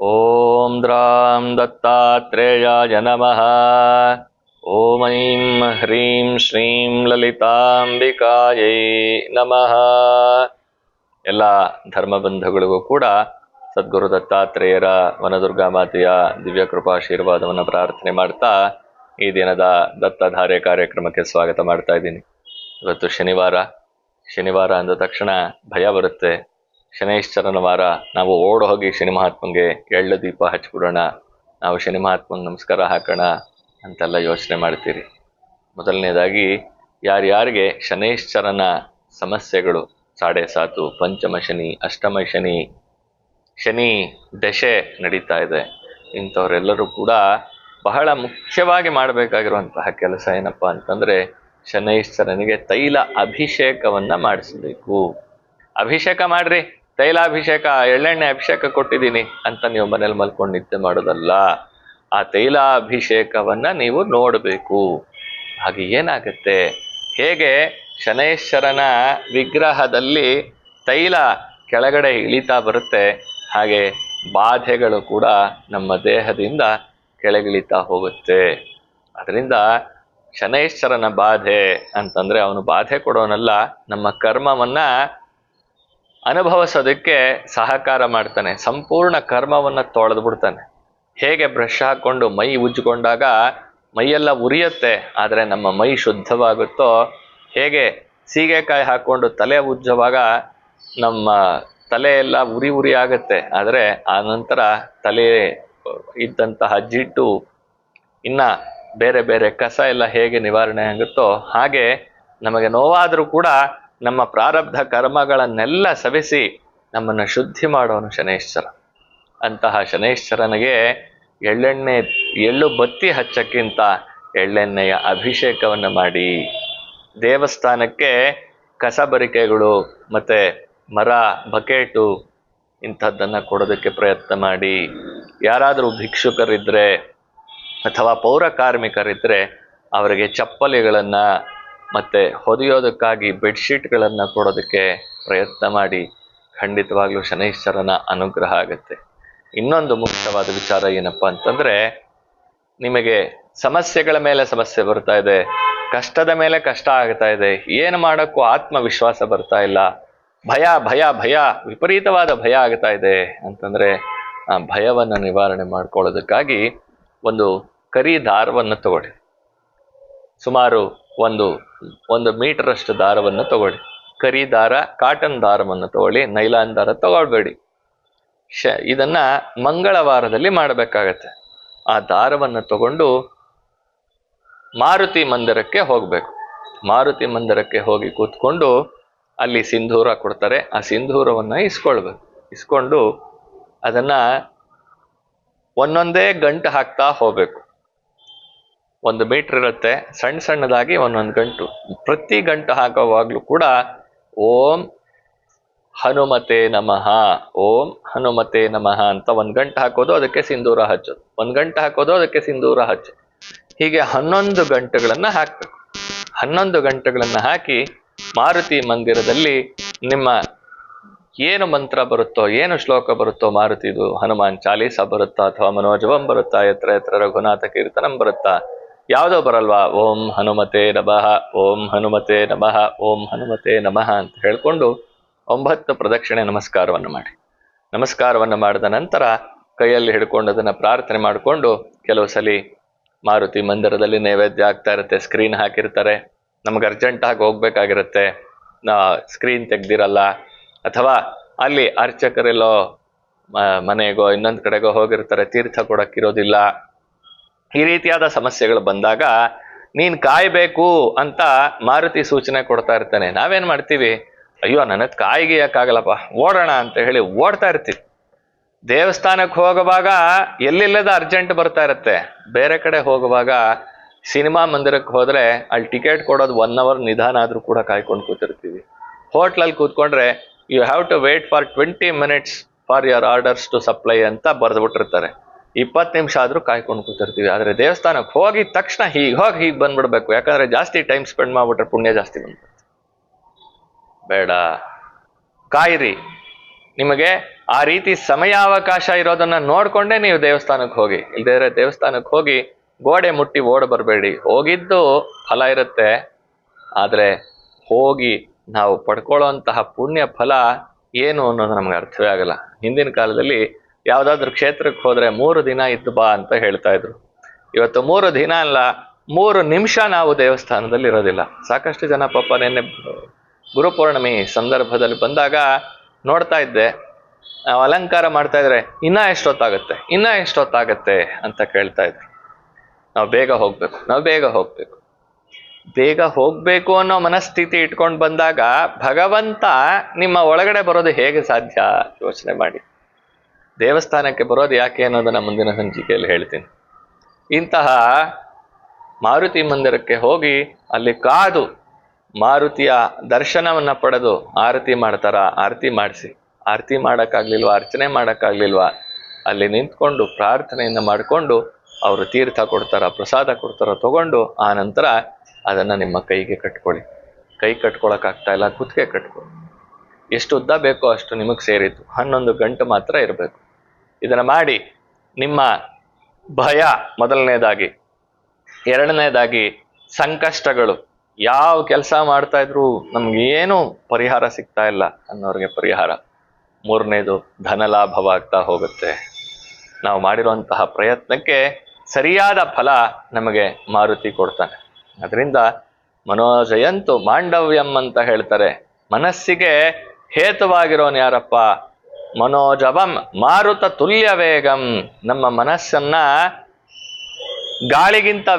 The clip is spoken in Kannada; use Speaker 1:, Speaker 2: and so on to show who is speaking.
Speaker 1: ॐ द्रां दत्तात्रेयाय नमः ॐ ऐं ह्रीं ಶ್ರೀಂ ಲಲಿತಾಂಬಿಕಾಯೈ ನಮಃ ಎಲ್ಲ ಧರ್ಮಬಂಧುಗಳಿಗೂ ಕೂಡ ಸದ್ಗುರು ದತ್ತಾತ್ರೇಯರ ವನದುರ್ಗಾ ಮಾತೆಯ ದಿವ್ಯ ಕೃಪಾಶೀರ್ವಾದವನ್ನು ಪ್ರಾರ್ಥನೆ ಮಾಡ್ತಾ ಈ ದಿನದ ದತ್ತಧಾರೆ ಕಾರ್ಯಕ್ರಮಕ್ಕೆ ಸ್ವಾಗತ ಮಾಡ್ತಾ ಇದ್ದೀನಿ ಇವತ್ತು ಶನಿವಾರ ಶನಿವಾರ ಅಂದ ತಕ್ಷಣ ಭಯ ಬರುತ್ತೆ ಶನೈಶ್ಚರನ ವಾರ, ನಾವು ಓಡ್ ಹೋಗಿ ಶನಿ ಮಹಾತ್ಮಂಗೆ ಎಳ್ಳು ದೀಪ ಹಚ್ಬಿಡೋಣ, ನಾವು ಶನಿ ಮಹಾತ್ಮಂಗೆ ನಮಸ್ಕಾರ ಹಾಕೋಣ ಅಂತೆಲ್ಲ ಯೋಚನೆ ಮಾಡ್ತೀರಿ. ಮೊದಲನೇದಾಗಿ, ಯಾರ್ಯಾರಿಗೆ ಶನೈಶ್ಚರನ ಸಮಸ್ಯೆಗಳು, ಸಾಡೆ ಸಾತು, ಪಂಚಮ ಶನಿ, ಅಷ್ಟಮ ಶನಿ ಶನಿ ದಶೆ ನಡೀತಾ ಇದೆ. ಇಂಥವರೆಲ್ಲರೂ ಕೂಡ ಬಹಳ ಮುಖ್ಯವಾಗಿ ಮಾಡಬೇಕಾಗಿರುವಂತಹ ಕೆಲಸ ಏನಪ್ಪ ಅಂತಂದರೆ, ಶನೈಶ್ಚರನಿಗೆ ತೈಲ ಅಭಿಷೇಕವನ್ನು ಮಾಡಿಸಬೇಕು. ಅಭಿಷೇಕ ಮಾಡ್ರಿ. ತೈಲಾಭಿಷೇಕ, ಎಳ್ಳೆಣ್ಣೆ ಅಭಿಷೇಕ ಕೊಟ್ಟಿದ್ದೀನಿ ಅಂತ ನೀವು ಮನೇಲಿ ಮಲ್ಕೊಂಡು ನಿದ್ದೆ ಮಾಡೋದಲ್ಲ. ಆ ತೈಲಾಭಿಷೇಕವನ್ನ ನೀವು ನೋಡಬೇಕು. ಹಾಗೆ ಏನಾಗುತ್ತೆ? ಹೇಗೆ ಶನೈಶ್ವರನ ವಿಗ್ರಹದಲ್ಲಿ ತೈಲ ಕೆಳಗಡೆ ಇಳಿತಾ ಬರುತ್ತೆ, ಹಾಗೆ ಬಾಧೆಗಳು ಕೂಡ ನಮ್ಮ ದೇಹದಿಂದ ಕೆಳಗಿಳಿತಾ ಹೋಗುತ್ತೆ. ಅದರಿಂದ ಶನೈಶ್ವರನ ಬಾಧೆ ಅಂತಂದ್ರೆ ಅವನು ಬಾಧೆ ಕೊಡೋನಲ್ಲ, ನಮ್ಮ ಕರ್ಮವನ್ನ ಅನುಭವಿಸೋದಕ್ಕೆ ಸಹಕಾರ ಮಾಡ್ತಾನೆ. ಸಂಪೂರ್ಣ ಕರ್ಮವನ್ನು ತೊಳೆದು ಬಿಡ್ತಾನೆ. ಹೇಗೆ ಬ್ರಷ್ ಹಾಕ್ಕೊಂಡು ಮೈ ಉಜ್ಜಿಕೊಂಡಾಗ ಮೈಯೆಲ್ಲ ಉರಿಯತ್ತೆ, ಆದರೆ ನಮ್ಮ ಮೈ ಶುದ್ಧವಾಗುತ್ತೋ, ಹೇಗೆ ಸೀಗೆಕಾಯಿ ಹಾಕ್ಕೊಂಡು ತಲೆ ಉಜ್ಜುವಾಗ ನಮ್ಮ ತಲೆ ಎಲ್ಲ ಉರಿ ಉರಿ ಆಗುತ್ತೆ, ಆದರೆ ಆ ನಂತರ ತಲೆ ಇದ್ದಂತಹ ಜಿಡ್ಡು ಇನ್ನ ಬೇರೆ ಬೇರೆ ಕಸ ಎಲ್ಲ ಹೇಗೆ ನಿವಾರಣೆ ಆಗುತ್ತೋ ಹಾಗೆ ನಮಗೆ ನೋವಾದರೂ ಕೂಡ ನಮ್ಮ ಪ್ರಾರಬ್ಧ ಕರ್ಮಗಳನ್ನೆಲ್ಲ ಸವೆಸಿ ನಮ್ಮನ್ನು ಶುದ್ಧಿ ಮಾಡೋನು ಶನೇಶ್ವರ. ಅಂತಹ ಶನೇಶ್ವರನಿಗೆ ಎಳ್ಳೆಣ್ಣೆ, ಎಳ್ಳು ಬತ್ತಿ ಹಚ್ಚಕ್ಕಿಂತ ಎಳ್ಳೆಣ್ಣೆಯ ಅಭಿಷೇಕವನ್ನು ಮಾಡಿ. ದೇವಸ್ಥಾನಕ್ಕೆ ಕಸಬರಿಕೆಗಳು ಮತ್ತು ಮರ, ಬಕೆಟು ಇಂಥದ್ದನ್ನು ಕೊಡೋದಕ್ಕೆ ಪ್ರಯತ್ನ ಮಾಡಿ. ಯಾರಾದರೂ ಭಿಕ್ಷುಕರಿದ್ದರೆ ಅಥವಾ ಪೌರ ಕಾರ್ಮಿಕರಿದ್ದರೆ ಅವರಿಗೆ ಚಪ್ಪಲಿಗಳನ್ನು ಮತ್ತೆ ಹೊದೆಯೋದಕ್ಕಾಗಿ ಬೆಡ್ಶೀಟ್ಗಳನ್ನು ಕೊಡೋದಕ್ಕೆ ಪ್ರಯತ್ನ ಮಾಡಿ ಖಂಡಿತವಾಗ್ಲೂ ಶನೈಶ್ವರನ ಅನುಗ್ರಹ ಆಗುತ್ತೆ. ಇನ್ನೊಂದು ಮುಖ್ಯವಾದ ವಿಚಾರ ಏನಪ್ಪಾ ಅಂತಂದ್ರೆ, ನಿಮಗೆ ಸಮಸ್ಯೆಗಳ ಮೇಲೆ ಸಮಸ್ಯೆ ಬರ್ತಾ ಇದೆ, ಕಷ್ಟದ ಮೇಲೆ ಕಷ್ಟ ಆಗ್ತಾ ಇದೆ, ಏನು ಮಾಡೋಕ್ಕೂ ಆತ್ಮವಿಶ್ವಾಸ ಬರ್ತಾ ಇಲ್ಲ, ಭಯ ಭಯ ಭಯ, ವಿಪರೀತವಾದ ಭಯ ಆಗ್ತಾ ಇದೆ ಅಂತಂದ್ರೆ, ಆ ಭಯವನ್ನು ನಿವಾರಣೆ ಮಾಡ್ಕೊಳ್ಳೋದಕ್ಕಾಗಿ ಒಂದು ಕರಿ ದಾರವನ್ನು ತಗೊಳ್ಳಿ. ಸುಮಾರು ಒಂದು ಒಂದು ಮೀಟರಷ್ಟು ದಾರವನ್ನು ತಗೊಳ್ಳಿ. ಕರಿ ದಾರ ಕಾಟನ್ ದಾರವನ್ನು ತಗೊಳ್ಳಿ ನೈಲಾನ್ ದಾರ ತಗೊಳ್ಬೇಡಿ. ಶ, ಇದನ್ನ ಮಂಗಳವಾರದಲ್ಲಿ ಮಾಡಬೇಕಾಗತ್ತೆ. ಆ ದಾರವನ್ನು ತಗೊಂಡು ಮಾರುತಿ ಮಂದಿರಕ್ಕೆ ಹೋಗ್ಬೇಕು. ಮಾರುತಿ ಮಂದಿರಕ್ಕೆ ಹೋಗಿ ಕೂತ್ಕೊಂಡು ಅಲ್ಲಿ ಸಿಂಧೂರ ಕೊಡ್ತಾರೆ. ಆ ಸಿಂಧೂರವನ್ನ ಇಸ್ಕೊಳ್ಬೇಕು. ಇಸ್ಕೊಂಡು ಅದನ್ನ ಒಂದೊಂದೇ ಗಂಟು ಹಾಕ್ತಾ ಹೋಗ್ಬೇಕು. ಒಂದು ಮೀಟರ್ ಇರುತ್ತೆ. ಸಣ್ಣ ಸಣ್ಣದಾಗಿ ಒಂದೊಂದು ಗಂಟು. ಪ್ರತಿ ಗಂಟು ಹಾಕುವಾಗ್ಲೂ ಕೂಡ ಓಂ ಹನುಮತೆ ನಮಃ, ಓಂ ಹನುಮತೆ ನಮಃ ಅಂತ ಒಂದ್ ಗಂಟು ಹಾಕೋದು ಅದಕ್ಕೆ ಸಿಂಧೂರ ಹಚ್ಚೋದು ಒಂದ್ ಗಂಟು ಹಾಕೋದು ಅದಕ್ಕೆ ಸಿಂಧೂರ ಹಚ್ಚು. ಹೀಗೆ ಹನ್ನೊಂದು ಗಂಟೆಗಳನ್ನು ಹಾಕಬೇಕು. ಹನ್ನೊಂದು ಗಂಟೆಗಳನ್ನು ಹಾಕಿ ಮಾರುತಿ ಮಂದಿರದಲ್ಲಿ ನಿಮ್ಮ ಏನು ಮಂತ್ರ ಬರುತ್ತೋ, ಏನು ಶ್ಲೋಕ ಬರುತ್ತೋ ಮಾರುತಿದು ಹನುಮಾನ್ ಚಾಲೀಸ ಬರುತ್ತಾ ಅಥವಾ ಮನೋಜವಂ ಬರುತ್ತಾ ಎತ್ರ ಎತ್ರ ರಘುನಾಥ ಕೀರ್ತನಂ ಬರುತ್ತಾ ಯಾವುದೋ ಬರಲ್ವಾ? ಓಂ ಹನುಮತೆ ನಮಃ, ಓಂ ಹನುಮತೆ ನಮಃ, ಓಂ ಹನುಮತೆ ನಮಃ ಅಂತ ಹೇಳಿಕೊಂಡು ಒಂಬತ್ತು ಪ್ರದಕ್ಷಿಣೆ ನಮಸ್ಕಾರವನ್ನು ಮಾಡಿ. ನಮಸ್ಕಾರವನ್ನು ಮಾಡಿದ ನಂತರ ಕೈಯಲ್ಲಿ ಹಿಡ್ಕೊಂಡು ಅದನ್ನು ಪ್ರಾರ್ಥನೆ ಮಾಡಿಕೊಂಡು ಕೆಲವು ಸಲಿ ಮಾರುತಿ ಮಂದಿರದಲ್ಲಿ ನೈವೇದ್ಯ ಆಗ್ತಾ ಇರುತ್ತೆ ಸ್ಕ್ರೀನ್ ಹಾಕಿರ್ತಾರೆ. ನಮ್ಗೆ ಅರ್ಜೆಂಟಾಗಿ ಹೋಗ್ಬೇಕಾಗಿರುತ್ತೆ. ನಾ ಸ್ಕ್ರೀನ್ ತೆಗ್ದಿರಲ್ಲ. ಅಥವಾ ಅಲ್ಲಿ ಅರ್ಚಕರೆಲ್ಲೋ ಮನೆಗೋ ಇನ್ನೊಂದು ಕಡೆಗೋ ಹೋಗಿರ್ತಾರೆ, ತೀರ್ಥ ಕೊಡಕ್ಕಿರೋದಿಲ್ಲ ಈ ರೀತಿಯಾದ ಸಮಸ್ಯೆಗಳು ಬಂದಾಗ ನೀನ್ ಕಾಯ್ಬೇಕು ಅಂತ ಮಾರುತಿ ಸೂಚನೆ ಕೊಡ್ತಾ ಇರ್ತಾನೆ. ನಾವೇನ್ ಮಾಡ್ತೀವಿ? ಅಯ್ಯೋ ನನಗೆ ಕಾಯಿಗೆ ಯಾಕಾಗಲ್ಲಪ್ಪ? ಓಡೋಣ ಅಂತ ಹೇಳಿ ಓಡ್ತಾ ಇರ್ತೀವಿ. ದೇವಸ್ಥಾನಕ್ಕೆ ಹೋಗುವಾಗ ಎಲ್ಲಿಲ್ಲದ ಅರ್ಜೆಂಟ್ ಬರ್ತಾ ಇರುತ್ತೆ. ಬೇರೆ ಕಡೆ ಹೋಗುವಾಗ ಸಿನಿಮಾ ಮಂದಿರಕ್ಕೆ ಹೋದ್ರೆ ಅಲ್ಲಿ ಟಿಕೆಟ್ ಕೊಡೋದು ಒನ್ ಅವರ್ ನಿಧಾನ ಆದ್ರೂ ಕೂಡ ಕಾಯ್ಕೊಂಡು ಕೂತಿರ್ತೀವಿ. ಹೋಟ್ಲಲ್ಲಿ ಕೂತ್ಕೊಂಡ್ರೆ you have to wait for twenty minutes for your orders to supply ಅಂತ ಬರೆದ್ಬಿಟ್ಟಿರ್ತಾರೆ. ಇಪ್ಪತ್ತು ನಿಮಿಷ ಆದ್ರೂ ಕಾಯ್ಕೊಂಡು ಕೂತಿರ್ತೀವಿ. ಆದ್ರೆ ದೇವಸ್ಥಾನಕ್ಕೆ ಹೋಗಿದ ತಕ್ಷಣ ಹೀಗೆ, ಹೋಗಿ ಹೀಗೆ ಬಂದ್ಬಿಡ್ಬೇಕು. ಯಾಕಂದ್ರೆ ಜಾಸ್ತಿ ಟೈಮ್ ಸ್ಪೆಂಡ್ ಮಾಡ್ಬಿಟ್ರೆ ಪುಣ್ಯ ಜಾಸ್ತಿ ಬಂದ್ಬಿಡುತ್ತೆ. ಬೇಡ. ಕಾಯಿರಿ. ನಿಮಗೆ ಆ ರೀತಿ ಸಮಯಾವಕಾಶ ಇರೋದನ್ನ ನೋಡ್ಕೊಂಡೇ ನೀವು ದೇವಸ್ಥಾನಕ್ಕೆ ಹೋಗಿ. ಇಲ್ದೇ ದೇವಸ್ಥಾನಕ್ಕೆ ಹೋಗಿ ಗೋಡೆ ಮುಟ್ಟಿ ಓಡ ಬರಬೇಡಿ. ಹೋಗಿದ್ದು ಫಲ ಇರುತ್ತೆ. ಆದ್ರೆ ಹೋಗಿ ನಾವು ಪಡ್ಕೊಳ್ಳೋಂತಹ ಪುಣ್ಯ ಫಲ ಏನು ಅನ್ನೋದು ನಮ್ಗೆ ಅರ್ಥವೇ ಆಗಲ್ಲ. ಹಿಂದಿನ ಕಾಲದಲ್ಲಿ ಯಾವ್ದಾದ್ರು ಕ್ಷೇತ್ರಕ್ಕೆ ಹೋದರೆ ಮೂರು ದಿನ ಇದ್ದು ಬಾ ಅಂತ ಹೇಳ್ತಾ ಇದ್ರು. ಇವತ್ತು ಮೂರು ದಿನ ಅಲ್ಲ, ಮೂರು ನಿಮಿಷ ನಾವು ದೇವಸ್ಥಾನದಲ್ಲಿ ಇರೋದಿಲ್ಲ. ಸಾಕಷ್ಟು ಜನ ಪಾಪ ನಿನ್ನೆ ಗುರುಪೌರ್ಣಮಿ ಸಂದರ್ಭದಲ್ಲಿ ಬಂದಾಗ ನೋಡ್ತಾ ಇದ್ದೆ. ನಾವು ಅಲಂಕಾರ ಮಾಡ್ತಾ ಇದ್ರೆ, ಇನ್ನೂ ಎಷ್ಟೊತ್ತಾಗುತ್ತೆ, ಇನ್ನ ಎಷ್ಟೊತ್ತಾಗತ್ತೆ ಅಂತ ಕೇಳ್ತಾ ಇದ್ರು. ನಾವು ಬೇಗ ಹೋಗ್ಬೇಕು, ನಾವು ಬೇಗ ಹೋಗ್ಬೇಕು. ಬೇಗ ಹೋಗ್ಬೇಕು ಅನ್ನೋ ಮನಸ್ಥಿತಿ ಇಟ್ಕೊಂಡು ಬಂದಾಗ ಭಗವಂತ ನಿಮ್ಮ ಒಳಗಡೆ ಬರೋದು ಹೇಗೆ ಸಾಧ್ಯ? ಯೋಚನೆ ಮಾಡಿ. ದೇವಸ್ಥಾನಕ್ಕೆ ಬರೋದು ಯಾಕೆ ಅನ್ನೋದನ್ನು ಮುಂದಿನ ಸಂಚಿಕೆಯಲ್ಲಿ ಹೇಳ್ತೀನಿ. ಇಂತಹ ಮಾರುತಿ ಮಂದಿರಕ್ಕೆ ಹೋಗಿ ಅಲ್ಲಿ ಕಾದು ಮಾರುತಿಯ ದರ್ಶನವನ್ನು ಪಡೆದು ಆರತಿ ಮಾಡ್ತಾರ, ಆರತಿ ಮಾಡಿಸಿ. ಆರತಿ ಮಾಡೋಕ್ಕಾಗ್ಲಿಲ್ವಾ, ಅರ್ಚನೆ ಮಾಡೋಕ್ಕಾಗ್ಲಿಲ್ವಾ? ಅಲ್ಲಿ ನಿಂತ್ಕೊಂಡು ಪ್ರಾರ್ಥನೆಯನ್ನ ಮಾಡಿಕೊಂಡು ಅವರು ತೀರ್ಥ ಕೊಡ್ತಾರ, ಪ್ರಸಾದ ಕೊಡ್ತಾರ, ತಗೊಂಡು ಆ ನಂತರ ಅದನ್ನು ನಿಮ್ಮ ಕೈಗೆ ಕಟ್ಕೊಳ್ಳಿ. ಕೈ ಕಟ್ಕೊಳಕ್ಕಾಗ್ತಾ ಇಲ್ಲ, ಕುತ್ತಿಗೆ ಕಟ್ಕೊಳ್ಳಿ. ಎಷ್ಟು ಉದ್ದ ಬೇಕೋ ಅಷ್ಟು ನಿಮಗೆ ಸೇರಿತ್ತು ಹನ್ನೊಂದು ಗಂಟೆ ಮಾತ್ರ ಇರಬೇಕು. ಇದನ್ನ ಮಾಡಿ ನಿಮ್ಮ ಭಯ ಮೊದಲನೇದಾಗಿ, ಎರಡನೇದಾಗಿ ಸಂಕಷ್ಟಗಳು. ಯಾವ ಕೆಲಸ ಮಾಡ್ತಾ ಇದ್ರು ನಮ್ಗೆ ಏನು ಪರಿಹಾರ ಸಿಗ್ತಾ ಇಲ್ಲ ಅನ್ನೋರಿಗೆ ಪರಿಹಾರ. ಮೂರನೇದು ಧನ ಲಾಭವಾಗ್ತಾ ಹೋಗುತ್ತೆ. ನಾವು ಮಾಡಿರುವಂತಹ ಪ್ರಯತ್ನಕ್ಕೆ ಸರಿಯಾದ ಫಲ ನಮಗೆ ಮಾರುತಿ ಕೊಡ್ತಾನೆ. ಅದರಿಂದ ಮನೋಜಯಂತು ಮಾಂಡವ್ಯಂ ಅಂತ ಹೇಳ್ತಾರೆ. ಮನಸ್ಸಿಗೆ ಹೇತುವಾಗಿರೋನು ಯಾರಪ್ಪ? ಮನೋಜವಂ ಮಾರುತ ತುಲ್ಯ ವೇಗಂ. ನಮ್ಮ ಮನಸ್ಸನ್ನ ಗಾಳಿಗಿಂತ